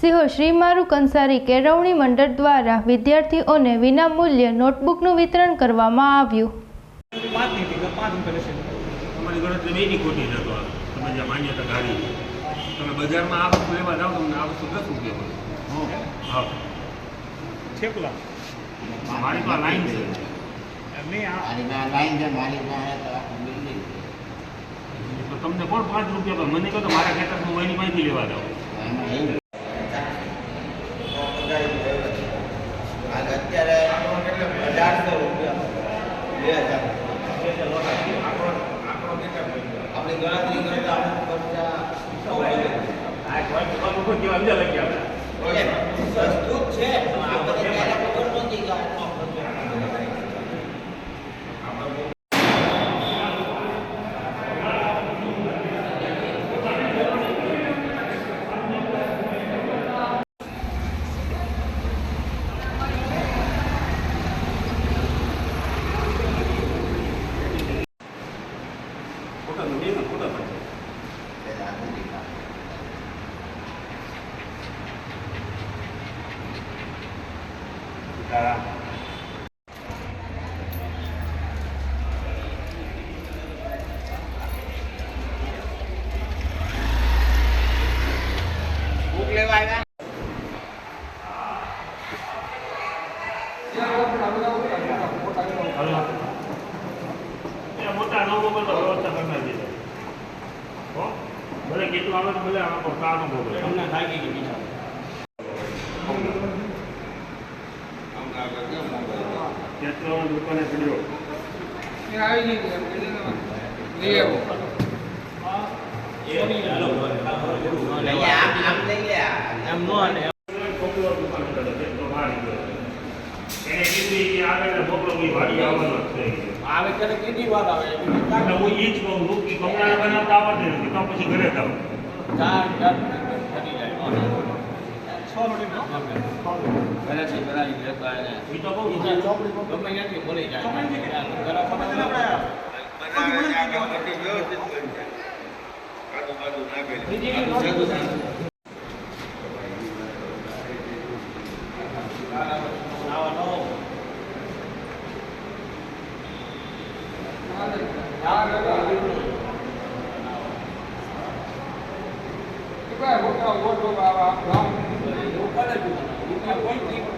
સિહોર શ્રી મારુ કંસારી કેળવણી મંડળ દ્વારા વિદ્યાર્થીઓને વિનામૂલ્યે નોટબુકનું વિતરણ કરવામાં આવ્યું. પાંચ નહીં થઈ પાંચ રૂપિયા લેશે તમારી ગણતરી બેની ખોટી છે તો તમે જે માન્યતા ગાડી તમે બજારમાં આ વસ્તુ લેવા જાઓ તમને આ વસ્તુ દસ રૂપિયા હા મારી પાસે લાઈન છે. કોણ પાંચ રૂપિયા મને કહો તો મારા ખેતર હું એની પાસેથી લેવા જાઉં. અઢારસો રૂપિયા. બે હજાર. આપણી ગણતરી કરતા ખર્ચા સસ્તું જ છે પણ આપણે ત્યારે ખબર નહોતી કે આટલો ખર્ચો ખોટા નથી ને ખોટા નથી એ મોટા નવો બધા વ્યવસ્થા કરી નાખી હો ભલે કેટલું આવે ભલે આમાં પણ કારનો ભોગવે તમને થાકી ગઈ બીજા કેટલો દુકાને પડ્યો. લઈ છે આવે. ત્યારે કેટલી વાર આવે? એટલે હું ઈ જ કહું છું કે કપડાં બનાવતા આવડે નથી તો પછી ઘરે જાવ ચાર ચાર કરી જાય ઘરેથી બનાવી લેતા એને ઈ તો કહું છું ગમે ત્યાંથી મળી જાય